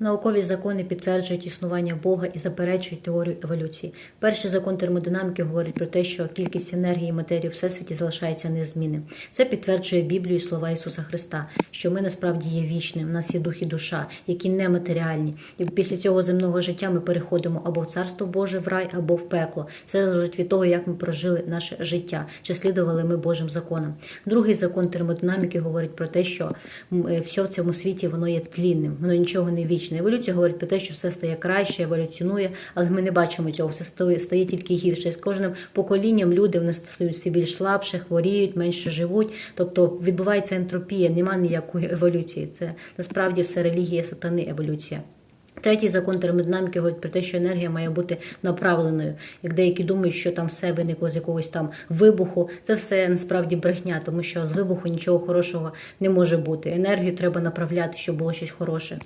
Наукові закони підтверджують існування Бога і заперечують теорію еволюції. Перший закон термодинаміки говорить про те, що кількість енергії і матерії у всесвіті залишається незмінним. Це підтверджує Біблію і слова Ісуса Христа, що ми насправді є вічним, у нас є дух і душа, які нематеріальні. І після цього земного життя ми переходимо або в царство Боже, в рай, або в пекло. Це залежить від того, як ми прожили наше життя, чи слідували ми Божим законам. Другий закон термодинаміки говорить про те, що е, все в цьому світі воно є тлінним, воно нічого не вічне. Еволюція говорить про те, що все стає краще, еволюціонує, але ми не бачимо цього. Все стає, тільки гірше. З кожним поколінням люди вони стають все більш слабше, хворіють, менше живуть. Тобто відбувається ентропія, немає ніякої еволюції. Це насправді все релігія сатани, еволюція. Третій закон термодинаміки говорить про те, що енергія має бути направленою. Як деякі думають, що там все виникло з якогось там вибуху, це все насправді брехня, тому що з вибуху нічого хорошого не може бути. Енергію треба направляти, щоб було щось хороше.